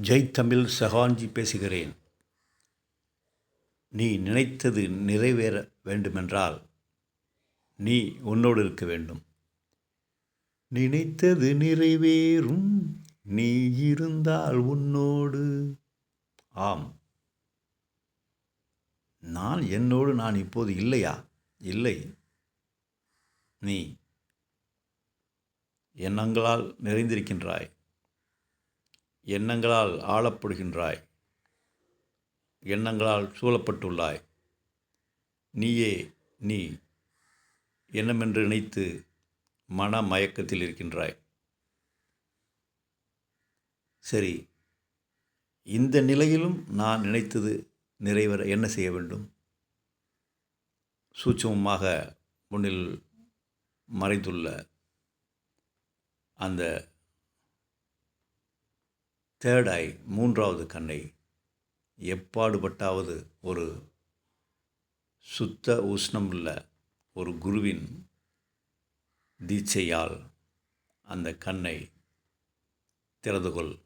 ஜெய் தமிழ் சஹான்ஜி பேசுகிறேன். நீ நினைத்தது நிறைவேற வேண்டுமென்றால் நீ உன்னோடு இருக்க வேண்டும். நினைத்தது நிறைவேறும் நீ இருந்தால் உன்னோடு. ஆம். நான் என்னோடு நான் இப்போது இல்லையா? இல்லை. நீ எண்ணங்களால் நிறைந்திருக்கின்றாய். எண்ணங்களால் ஆளப்படுகின்றாய். எண்ணங்களால் சூழப்பட்டுள்ளாய். நீயே நீ என்னமென்று நினைத்து மன மயக்கத்தில் இருக்கின்றாய். சரி இந்த நிலையிலும் நான் நினைத்தது நிறைவேற என்ன செய்ய வேண்டும்? சூட்சமமாக முன்னில் மறைந்துள்ள அந்த தேர்ட் மூன்றாவது கண்ணை எப்பாடுபட்டாவது ஒரு சுத்த உஷ்ணமுள்ள ஒரு குருவின் தீட்சையால் அந்த கண்ணை திறந்து கொள்.